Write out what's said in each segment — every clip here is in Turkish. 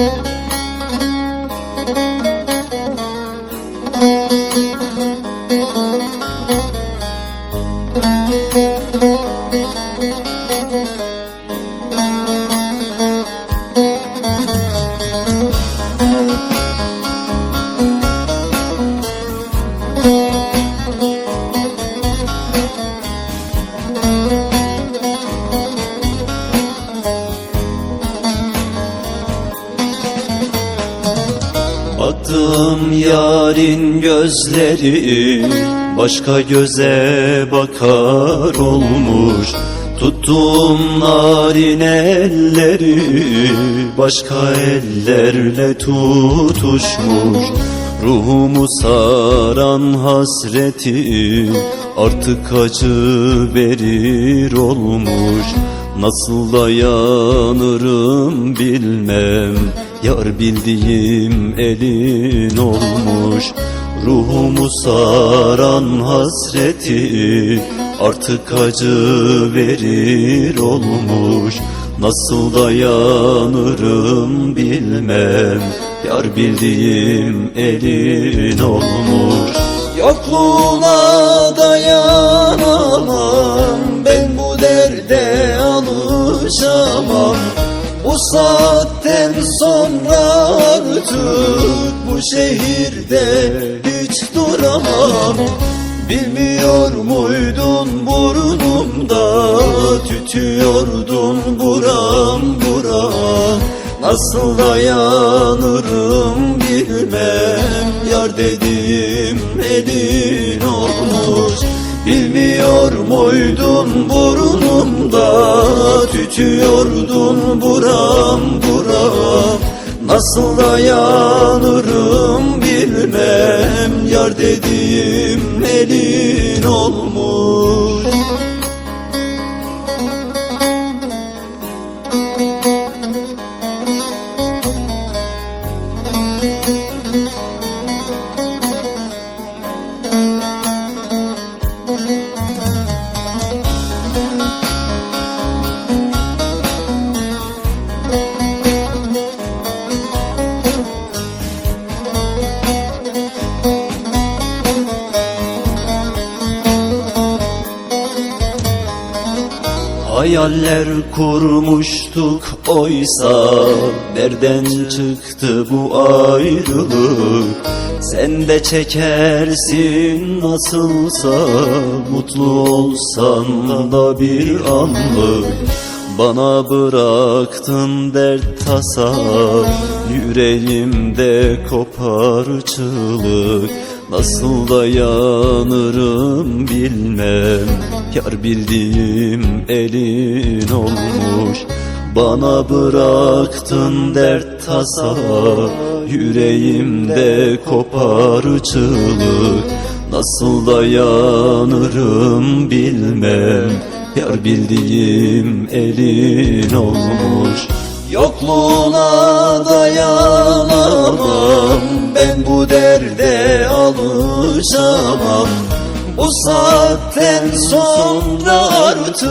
Müzik Baktım yarın gözleri başka göze bakar olmuş. Tuttum narin elleri başka ellerle tutuşmuş. Ruhumu saran hasreti artık acı verir olmuş Nasıl dayanırım bilmem. Yar bildiğim elin olmuş. Ruhumu saran hasreti Artık acı verir olmuş. Nasıl dayanırım bilmem. Yar bildiğim elin olmuş. Yokluğuna dayanamam artık Bu şehirde hiç duramam. Bilmiyor muydun burnumda? Tütüyordun buram buram. Nasıl dayanırım bilmem. Yar dedim elin olmuş. Bilmiyor muydun burnumda? Tütüyordun buram buram Nasıl dayanırım bilmem Yar dedim elin olmuş Hayaller kurmuştuk oysa Nereden çıktı bu ayrılık? Sen de çekersin nasılsa Mutlu olsan da bir anlık. Bana bıraktın dert tasa Yüreğimde kopar çığlık Nasıl dayanırım bilmem. Yar bildiğim elin olmuş. Bana bıraktın dert tasa. Yüreğimde kopar çığlık. Nasıl dayanırım bilmem. Yar bildiğim elin olmuş Yokluğuna dayanamam. Ben bu derde alışamam Bu saatten sonra artık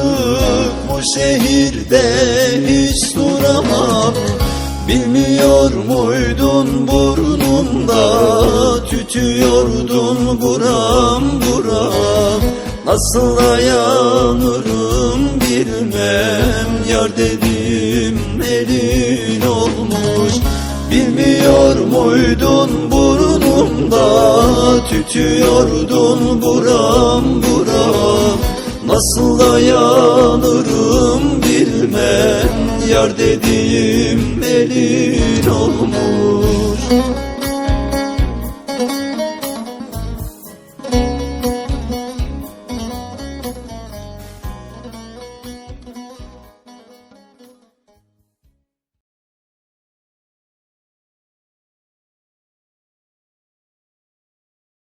Bu şehirde hiç duramam. Bilmiyor muydun burnumda Tütüyordun buram buram. Nasıl dayanırım bilmem Yar dedim elin olmuş. Bilmiyor muydun burnumda Tütüyordun buram buram. Nasıl dayanırım bilmem. Yar dediğim elin olmuş